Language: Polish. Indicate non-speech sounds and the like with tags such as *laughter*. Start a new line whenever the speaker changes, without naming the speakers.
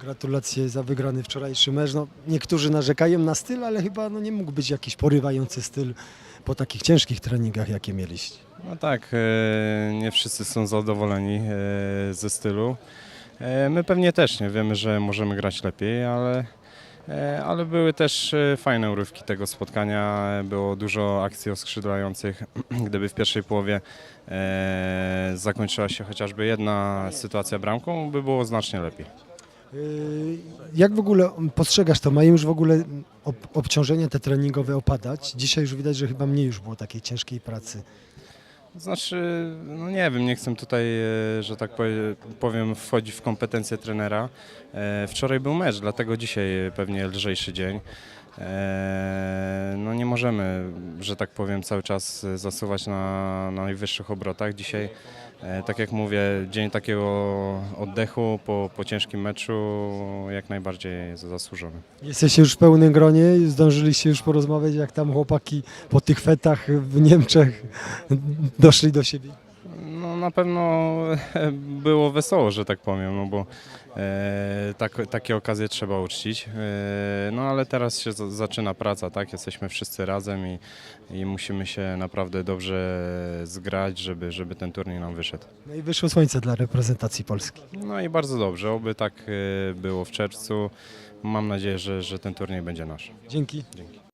Gratulacje za wygrany wczorajszy mecz. No, niektórzy narzekają na styl, ale chyba no, nie mógł być jakiś porywający styl po takich ciężkich treningach, jakie mieliście.
No tak, e, nie wszyscy są zadowoleni e, ze stylu. E, My pewnie też nie wiemy, że możemy grać lepiej, ale, ale były też fajne urywki tego spotkania. Było dużo akcji oskrzydlających. *clears throat* Gdyby w pierwszej połowie zakończyła się chociażby jedna sytuacja bramką, by było znacznie lepiej.
Yy, Jak w ogóle postrzegasz to? Mają już w ogóle ob- obciążenia te treningowe opadać? Dzisiaj już widać, że chyba mniej już było takiej ciężkiej pracy.
Znaczy, no nie wiem, nie chcę tutaj, e, że tak powie- powiem, wchodzić w kompetencje trenera. E, Wczoraj był mecz, dlatego dzisiaj pewnie lżejszy dzień. E, No nie możemy, że tak powiem, cały czas zasuwać na, na najwyższych obrotach. Dzisiaj, e, tak jak mówię, dzień takiego oddechu po, po ciężkim meczu jak najbardziej zasłużony.
Jesteście już w pełnym gronie, zdążyliście już porozmawiać, jak tam chłopaki po tych fetach w Niemczech doszli do siebie.
No na pewno było wesoło, że tak powiem, no bo e, tak, takie okazje trzeba uczcić. E, no ale teraz się za- zaczyna praca, tak? Jesteśmy wszyscy razem i, i musimy się naprawdę dobrze zgrać, żeby, żeby ten turniej nam wyszedł.
No i wyszło słońce dla reprezentacji Polski.
No i bardzo dobrze, oby tak e, było w czerwcu. Mam nadzieję, że, że ten turniej będzie nasz.
Dzięki.
Dzięki.